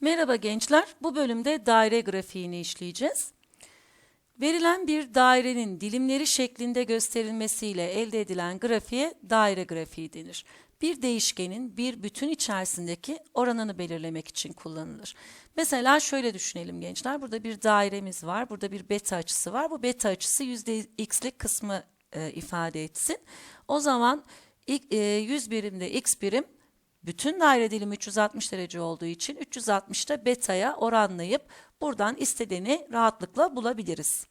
Merhaba gençler. Bu bölümde daire grafiğini işleyeceğiz. Verilen bir dairenin dilimleri şeklinde gösterilmesiyle elde edilen grafiğe daire grafiği denir. Bir değişkenin bir bütün içerisindeki oranını belirlemek için kullanılır. Mesela şöyle düşünelim gençler. Burada bir dairemiz var. Burada bir beta açısı var. Bu beta açısı %x'lik kısmı e, ifade etsin. O zaman ilk, e, 100 birimde x birim bütün daire dilimi 360 derece olduğu için 360'da beta'ya oranlayıp buradan istediğini rahatlıkla bulabiliriz.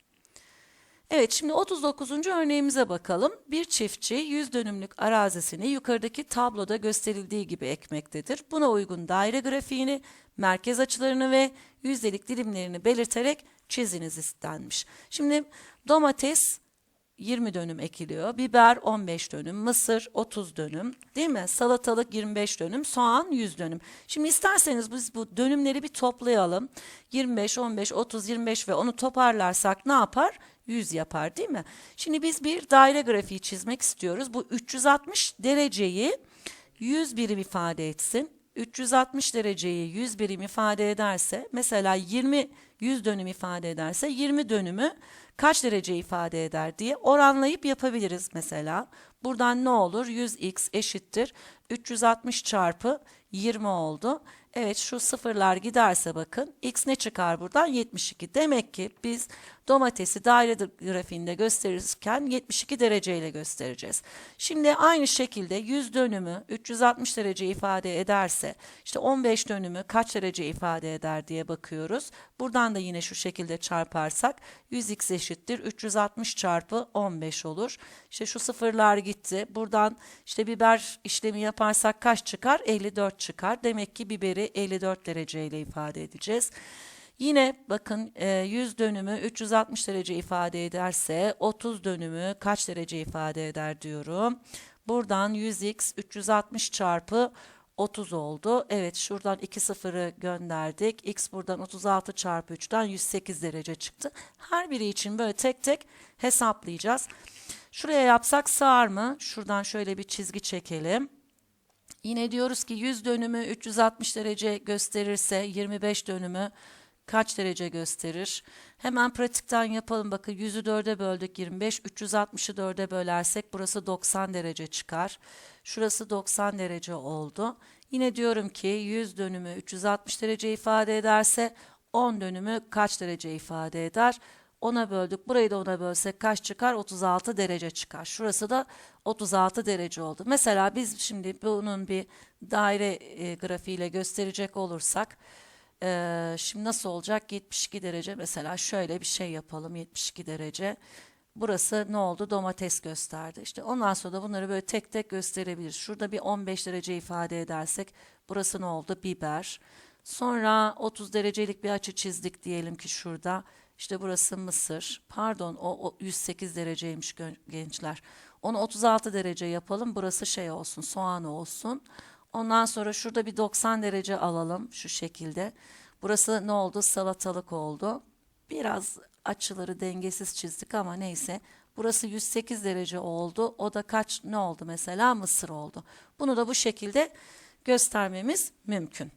Evet şimdi 39. örneğimize bakalım. Bir çiftçi 100 dönümlük arazisini yukarıdaki tabloda gösterildiği gibi ekmektedir. Buna uygun daire grafiğini, merkez açılarını ve yüzdelik dilimlerini belirterek çiziniz istenmiş. Şimdi domates 20 dönüm ekiliyor. Biber 15 dönüm, mısır 30 dönüm, değil mi? Salatalık 25 dönüm, soğan 100 dönüm. Şimdi isterseniz biz bu dönümleri bir toplayalım. 25, 15, 30, 25 ve onu toparlarsak ne yapar? 100 yapar değil mi? Şimdi biz bir daire grafiği çizmek istiyoruz. Bu 360 dereceyi 100 birim ifade etsin. 360 dereceyi 100 birim ifade ederse mesela 20 100 dönüm ifade ederse 20 dönümü kaç derece ifade eder diye oranlayıp yapabiliriz mesela. Buradan ne olur? 100x eşittir 360 çarpı 20 oldu. Evet şu sıfırlar giderse bakın x ne çıkar buradan? 72. Demek ki biz domatesi daire grafiğinde gösterirken 72 dereceyle göstereceğiz. Şimdi aynı şekilde 100 dönümü 360 derece ifade ederse işte 15 dönümü kaç derece ifade eder diye bakıyoruz. Buradan da yine şu şekilde çarparsak 100x eşittir 360 çarpı 15 olur. İşte şu sıfırlar gitti. Buradan işte biber işlemi yaparsak kaç çıkar? 54 çıkar. Demek ki biberi 54 dereceyle ifade edeceğiz. Yine bakın 100 dönümü 360 derece ifade ederse 30 dönümü kaç derece ifade eder diyorum. Buradan 100x 360 çarpı 30 oldu. Evet şuradan 2 sıfırı gönderdik. X buradan 36 çarpı 3'ten 108 derece çıktı. Her biri için böyle tek tek hesaplayacağız. Şuraya yapsak sığar mı? Şuradan şöyle bir çizgi çekelim. Yine diyoruz ki 100 dönümü 360 derece gösterirse 25 dönümü kaç derece gösterir? Hemen pratikten yapalım. Bakın 100'ü 4'e böldük 25. 360'ı 4'e bölersek burası 90 derece çıkar. Şurası 90 derece oldu. Yine diyorum ki 100 dönümü 360 derece ifade ederse 10 dönümü kaç derece ifade eder? 10'a böldük. Burayı da 10'a bölsek kaç çıkar? 36 derece çıkar. Şurası da 36 derece oldu. Mesela biz şimdi bunun bir daire e, grafiğiyle gösterecek olursak e, şimdi nasıl olacak? 72 derece mesela şöyle bir şey yapalım. 72 derece. Burası ne oldu? Domates gösterdi. İşte ondan sonra da bunları böyle tek tek gösterebiliriz. Şurada bir 15 derece ifade edersek burası ne oldu? Biber. Sonra 30 derecelik bir açı çizdik diyelim ki şurada. İşte burası Mısır. Pardon o, o 108 dereceymiş gençler. Onu 36 derece yapalım. Burası şey olsun soğan olsun. Ondan sonra şurada bir 90 derece alalım şu şekilde. Burası ne oldu? Salatalık oldu. Biraz açıları dengesiz çizdik ama neyse. Burası 108 derece oldu. O da kaç ne oldu mesela? Mısır oldu. Bunu da bu şekilde göstermemiz mümkün.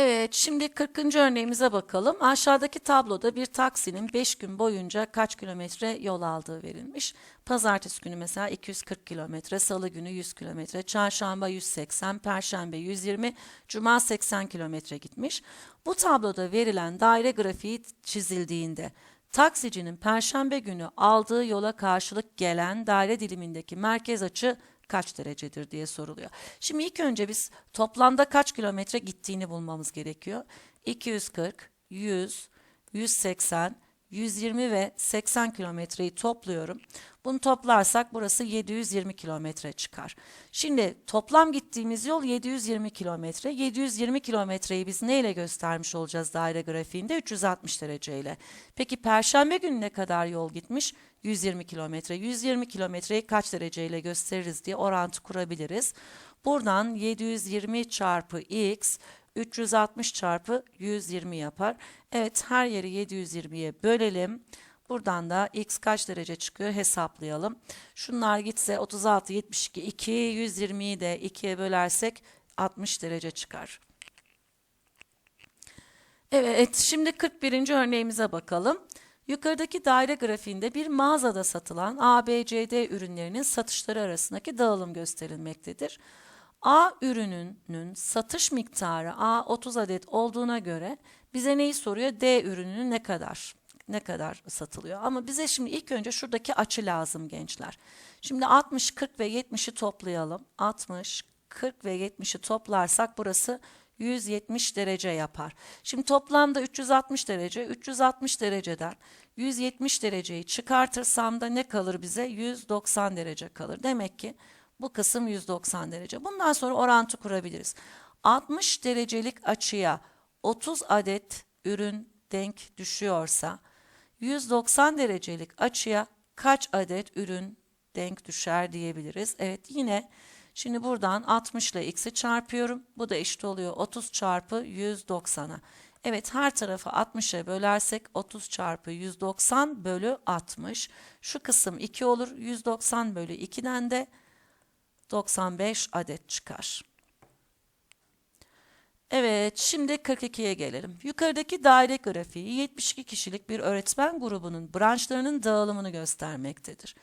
Evet, şimdi 40. örneğimize bakalım. Aşağıdaki tabloda bir taksinin 5 gün boyunca kaç kilometre yol aldığı verilmiş. Pazartesi günü mesela 240 kilometre, salı günü 100 kilometre, çarşamba 180, perşembe 120, cuma 80 kilometre gitmiş. Bu tabloda verilen daire grafiği çizildiğinde taksicinin perşembe günü aldığı yola karşılık gelen daire dilimindeki merkez açı kaç derecedir diye soruluyor. Şimdi ilk önce biz toplamda kaç kilometre gittiğini bulmamız gerekiyor. 240, 100, 180, 120 ve 80 kilometreyi topluyorum. Bunu toplarsak burası 720 kilometre çıkar. Şimdi toplam gittiğimiz yol 720 kilometre. 720 kilometreyi biz neyle göstermiş olacağız daire grafiğinde? 360 dereceyle. Peki perşembe günü ne kadar yol gitmiş? 120 kilometre. 120 kilometreyi kaç dereceyle gösteririz diye orantı kurabiliriz. Buradan 720 çarpı x 360 çarpı 120 yapar. Evet her yeri 720'ye bölelim. Buradan da x kaç derece çıkıyor hesaplayalım. Şunlar gitse 36, 72, 2, 120'yi de 2'ye bölersek 60 derece çıkar. Evet, şimdi 41. örneğimize bakalım. Yukarıdaki daire grafiğinde bir mağazada satılan ABCD ürünlerinin satışları arasındaki dağılım gösterilmektedir. A ürününün satış miktarı A 30 adet olduğuna göre bize neyi soruyor? D ürününün ne kadar? Ne kadar satılıyor? Ama bize şimdi ilk önce şuradaki açı lazım gençler. Şimdi 60, 40 ve 70'i toplayalım. 60, 40 ve 70'i toplarsak burası 170 derece yapar. Şimdi toplamda 360 derece. 360 dereceden 170 dereceyi çıkartırsam da ne kalır bize? 190 derece kalır. Demek ki bu kısım 190 derece. Bundan sonra orantı kurabiliriz. 60 derecelik açıya 30 adet ürün denk düşüyorsa 190 derecelik açıya kaç adet ürün denk düşer diyebiliriz. Evet yine şimdi buradan 60 ile x'i çarpıyorum. Bu da eşit oluyor 30 çarpı 190'a. Evet her tarafı 60'a bölersek 30 çarpı 190 bölü 60. Şu kısım 2 olur. 190 bölü 2'den de 95 adet çıkar. Evet, şimdi 42'ye gelelim. Yukarıdaki daire grafiği 72 kişilik bir öğretmen grubunun branşlarının dağılımını göstermektedir.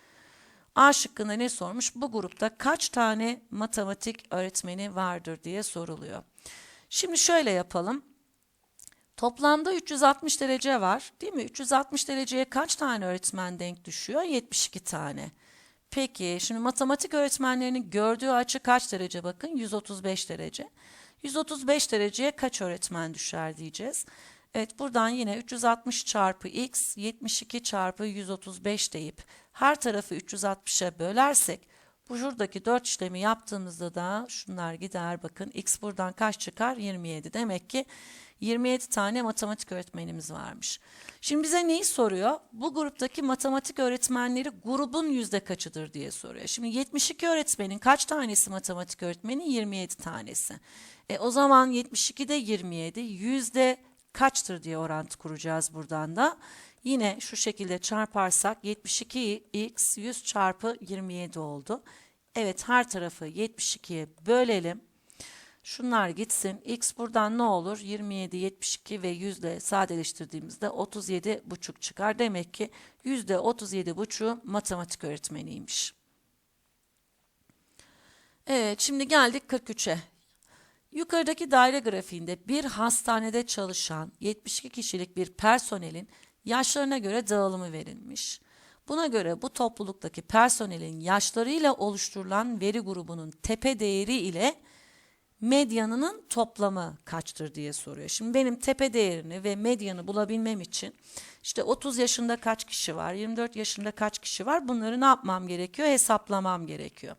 A şıkkında ne sormuş? Bu grupta kaç tane matematik öğretmeni vardır diye soruluyor. Şimdi şöyle yapalım. Toplamda 360 derece var, değil mi? 360 dereceye kaç tane öğretmen denk düşüyor? 72 tane. Peki, şimdi matematik öğretmenlerinin gördüğü açı kaç derece bakın? 135 derece. 135 dereceye kaç öğretmen düşer diyeceğiz. Evet buradan yine 360 çarpı x 72 çarpı 135 deyip her tarafı 360'a bölersek bu şuradaki 4 işlemi yaptığımızda da şunlar gider bakın x buradan kaç çıkar 27 demek ki 27 tane matematik öğretmenimiz varmış. Şimdi bize neyi soruyor? Bu gruptaki matematik öğretmenleri grubun yüzde kaçıdır diye soruyor. Şimdi 72 öğretmenin kaç tanesi matematik öğretmeni? 27 tanesi. E, o zaman 72'de 27 yüzde kaçtır diye orantı kuracağız buradan da. Yine şu şekilde çarparsak 72x 100 çarpı 27 oldu. Evet her tarafı 72'ye bölelim. Şunlar gitsin. X buradan ne olur? 27, 72 ve 100 ile sadeleştirdiğimizde 37 buçuk çıkar. Demek ki yüzde 37 buçuğu matematik öğretmeniymiş. Evet şimdi geldik 43'e. Yukarıdaki daire grafiğinde bir hastanede çalışan 72 kişilik bir personelin yaşlarına göre dağılımı verilmiş. Buna göre bu topluluktaki personelin yaşlarıyla oluşturulan veri grubunun tepe değeri ile medyanının toplamı kaçtır diye soruyor. Şimdi benim tepe değerini ve medyanı bulabilmem için işte 30 yaşında kaç kişi var, 24 yaşında kaç kişi var bunları ne yapmam gerekiyor? Hesaplamam gerekiyor.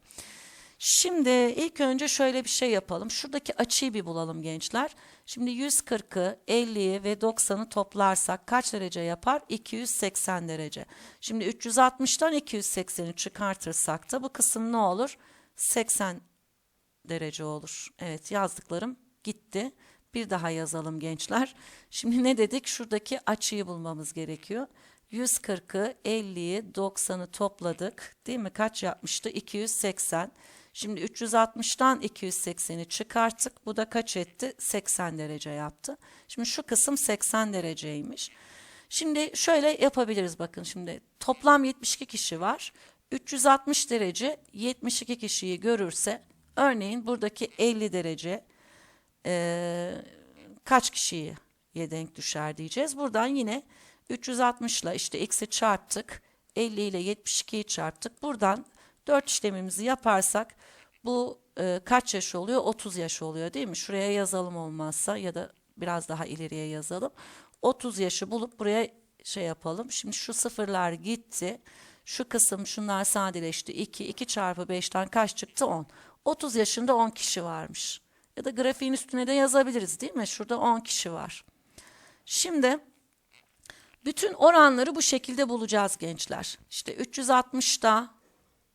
Şimdi ilk önce şöyle bir şey yapalım. Şuradaki açıyı bir bulalım gençler. Şimdi 140'ı, 50'yi ve 90'ı toplarsak kaç derece yapar? 280 derece. Şimdi 360'tan 280'i çıkartırsak da bu kısım ne olur? 80 derece olur. Evet yazdıklarım gitti. Bir daha yazalım gençler. Şimdi ne dedik? Şuradaki açıyı bulmamız gerekiyor. 140'ı, 50'yi, 90'ı topladık. Değil mi? Kaç yapmıştı? 280. Şimdi 360'tan 280'i çıkarttık. Bu da kaç etti? 80 derece yaptı. Şimdi şu kısım 80 dereceymiş. Şimdi şöyle yapabiliriz bakın şimdi toplam 72 kişi var. 360 derece 72 kişiyi görürse örneğin buradaki 50 derece e, kaç kişiye denk düşer diyeceğiz. Buradan yine 360 ile işte x'i çarptık. 50 ile 72'yi çarptık. Buradan 4 işlemimizi yaparsak bu e, kaç yaş oluyor? 30 yaş oluyor değil mi? Şuraya yazalım olmazsa ya da biraz daha ileriye yazalım. 30 yaşı bulup buraya şey yapalım. Şimdi şu sıfırlar gitti. Şu kısım şunlar sadeleşti. 2, 2 çarpı 5'ten kaç çıktı? 10. 30 yaşında 10 kişi varmış. Ya da grafiğin üstüne de yazabiliriz değil mi? Şurada 10 kişi var. Şimdi bütün oranları bu şekilde bulacağız gençler. İşte 360'da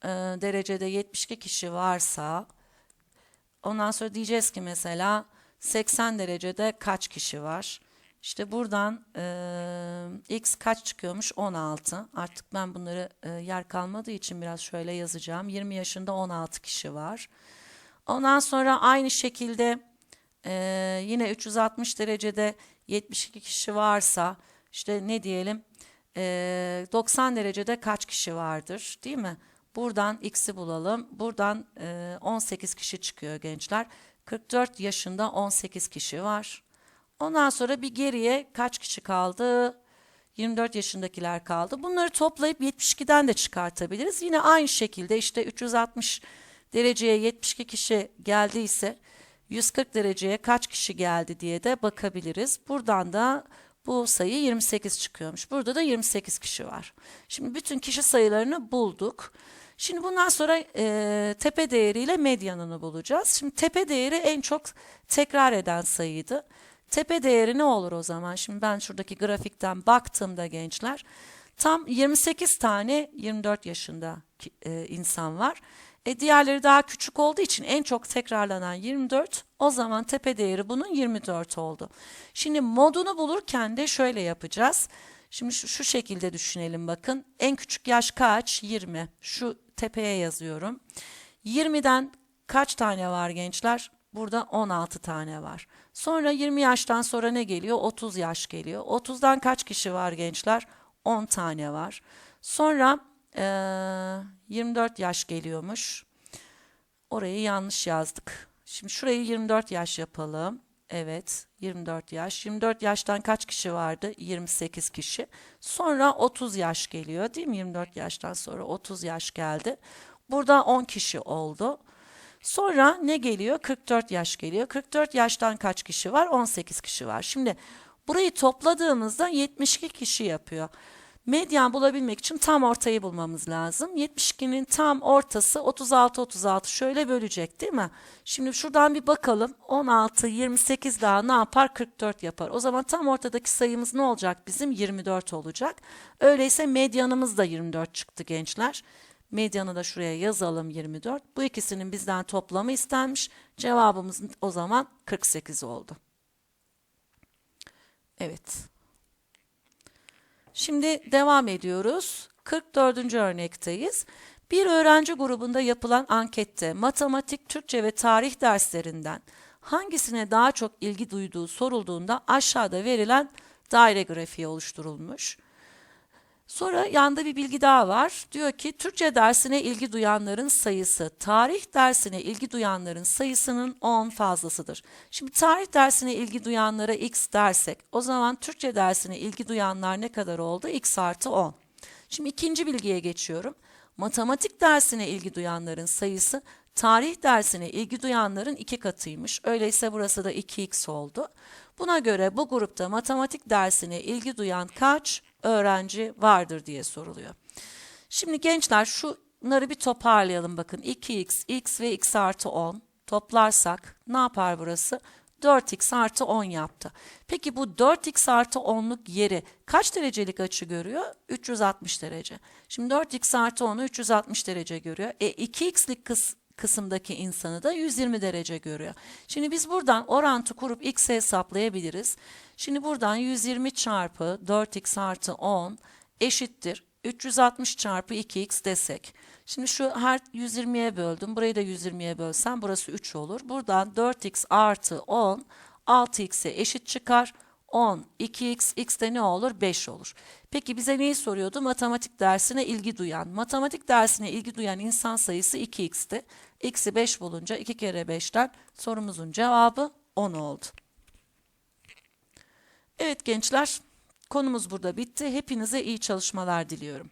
e, derecede 72 kişi varsa ondan sonra diyeceğiz ki mesela 80 derecede kaç kişi var? İşte buradan e, x kaç çıkıyormuş? 16. Artık ben bunları e, yer kalmadığı için biraz şöyle yazacağım. 20 yaşında 16 kişi var. Ondan sonra aynı şekilde e, yine 360 derecede 72 kişi varsa işte ne diyelim e, 90 derecede kaç kişi vardır değil mi? Buradan x'i bulalım. Buradan e, 18 kişi çıkıyor gençler. 44 yaşında 18 kişi var. Ondan sonra bir geriye kaç kişi kaldı? 24 yaşındakiler kaldı. Bunları toplayıp 72'den de çıkartabiliriz. Yine aynı şekilde işte 360 dereceye 72 kişi geldiyse 140 dereceye kaç kişi geldi diye de bakabiliriz. Buradan da bu sayı 28 çıkıyormuş. Burada da 28 kişi var. Şimdi bütün kişi sayılarını bulduk. Şimdi bundan sonra e, tepe değeriyle medyanını bulacağız. Şimdi tepe değeri en çok tekrar eden sayıydı. Tepe değeri ne olur o zaman? Şimdi ben şuradaki grafikten baktığımda gençler tam 28 tane 24 yaşında e, insan var. E, diğerleri daha küçük olduğu için en çok tekrarlanan 24. O zaman tepe değeri bunun 24 oldu. Şimdi modunu bulurken de şöyle yapacağız. Şimdi şu, şu şekilde düşünelim bakın. En küçük yaş kaç? 20. Şu tepeye yazıyorum. 20'den kaç tane var gençler? Burada 16 tane var. Sonra 20 yaştan sonra ne geliyor? 30 yaş geliyor. 30'dan kaç kişi var gençler? 10 tane var. Sonra e, 24 yaş geliyormuş. Orayı yanlış yazdık. Şimdi şurayı 24 yaş yapalım. Evet, 24 yaş. 24 yaştan kaç kişi vardı? 28 kişi. Sonra 30 yaş geliyor değil mi? 24 yaştan sonra 30 yaş geldi. Burada 10 kişi oldu. Sonra ne geliyor? 44 yaş geliyor. 44 yaştan kaç kişi var? 18 kişi var. Şimdi burayı topladığımızda 72 kişi yapıyor. Medyan bulabilmek için tam ortayı bulmamız lazım. 72'nin tam ortası 36 36 şöyle bölecek değil mi? Şimdi şuradan bir bakalım. 16 28 daha ne yapar? 44 yapar. O zaman tam ortadaki sayımız ne olacak bizim? 24 olacak. Öyleyse medyanımız da 24 çıktı gençler. Medyanı da şuraya yazalım 24. Bu ikisinin bizden toplamı istenmiş. Cevabımız o zaman 48 oldu. Evet. Şimdi devam ediyoruz. 44. örnekteyiz. Bir öğrenci grubunda yapılan ankette matematik, Türkçe ve tarih derslerinden hangisine daha çok ilgi duyduğu sorulduğunda aşağıda verilen daire grafiği oluşturulmuş. Sonra yanda bir bilgi daha var. Diyor ki Türkçe dersine ilgi duyanların sayısı tarih dersine ilgi duyanların sayısının 10 fazlasıdır. Şimdi tarih dersine ilgi duyanlara x dersek o zaman Türkçe dersine ilgi duyanlar ne kadar oldu? x artı 10. Şimdi ikinci bilgiye geçiyorum. Matematik dersine ilgi duyanların sayısı tarih dersine ilgi duyanların iki katıymış. Öyleyse burası da 2x oldu. Buna göre bu grupta matematik dersine ilgi duyan kaç öğrenci vardır diye soruluyor. Şimdi gençler şunları bir toparlayalım bakın. 2x, x ve x artı 10 toplarsak ne yapar burası? 4x artı 10 yaptı. Peki bu 4x artı 10'luk yeri kaç derecelik açı görüyor? 360 derece. Şimdi 4x artı 10'u 360 derece görüyor. E 2x'lik kıs kısımdaki insanı da 120 derece görüyor. Şimdi biz buradan orantı kurup x'i hesaplayabiliriz. Şimdi buradan 120 çarpı 4x artı 10 eşittir 360 çarpı 2x desek. Şimdi şu her 120'ye böldüm. Burayı da 120'ye bölsem burası 3 olur. Buradan 4x artı 10 6x'e eşit çıkar. 10, 2x, x de ne olur? 5 olur. Peki bize neyi soruyordu? Matematik dersine ilgi duyan. Matematik dersine ilgi duyan insan sayısı 2x'ti. x'i 5 bulunca 2 kere 5'ten sorumuzun cevabı 10 oldu. Evet gençler, konumuz burada bitti. Hepinize iyi çalışmalar diliyorum.